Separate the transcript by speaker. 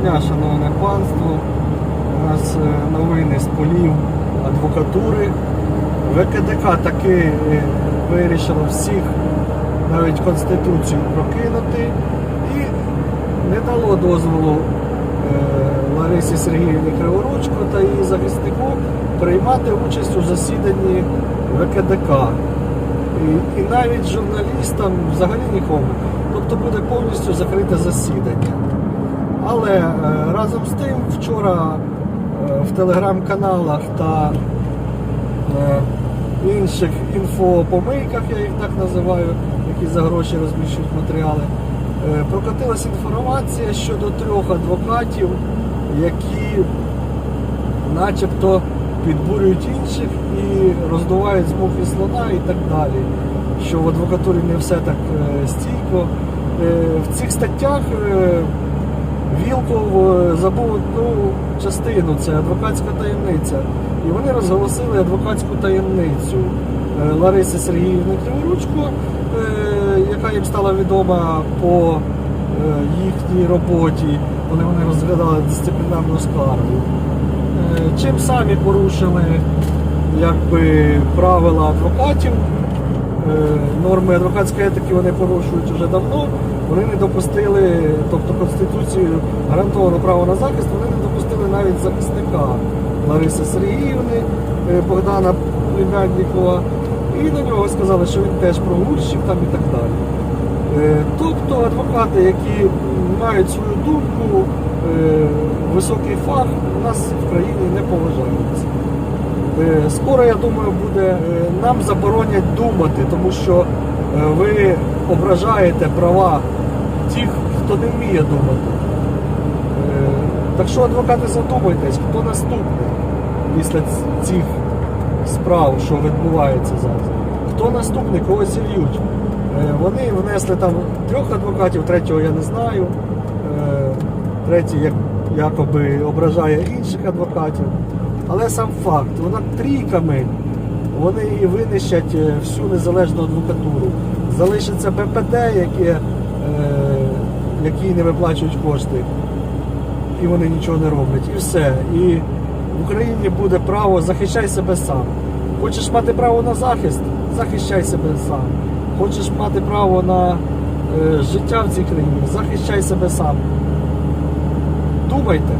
Speaker 1: дня, шановне панство. У нас е, новини з полів адвокатури. ВКДК таки е, вирішило всіх навіть Конституцію прокинути і не дало дозволу е, Ларисі Сергіївні Криворучко та її захиснику приймати участь у засіданні ВКДК. І, і навіть журналістам взагалі нікому. Тобто буде повністю закрите засідання. Але е, разом з тим вчора е, в телеграм-каналах та е, інших інфопомийках, я їх так називаю, які за гроші розміщують матеріали, прокатилась інформація щодо трьох адвокатів, які начебто підбурюють інших і роздувають з мухи слона і так далі. Що в адвокатурі не все так стійко. В цих статтях Вілков е, забув одну частину, це адвокатська таємниця. І вони розголосили адвокатську таємницю е, Лариси Сергіївни Криворучко, е, яка їм стала відома по їхній роботі, коли вони розглядали дисциплінарну скаргу. Чим самі порушили якби, правила адвокатів, норми адвокатської етики вони порушують вже давно. Вони не допустили, тобто Конституцію гарантовано право на захист, вони не допустили навіть захисника Лариси Сергіївни, е, Богдана Племянникова. І на нього сказали, що він теж прогульщик там і так далі. Е, Тобто адвокати, які мають свою думку, е, високий фах, у нас в країні не поважаються. Скоро, я думаю, буде нам заборонять думати, тому що ви ображаєте права тих, хто не вміє думати. Е, Так що, адвокати, задумайтесь, хто наступний після цих справ, що відбувається зараз. Хто наступний, кого зільють. Е, Вони внесли там трьох адвокатів, третього я не знаю. Е, Третій як, якоби ображає інших адвокатів. Але сам факт, вона трійками вони і винищать всю незалежну адвокатуру. Залишиться БПД, яке, які не виплачують кошти, і вони нічого не роблять. І все. І в Україні буде право захищай себе сам. Хочеш мати право на захист, захищай себе сам. Хочеш мати право на е, життя в цій країні, захищай себе сам. Думайте.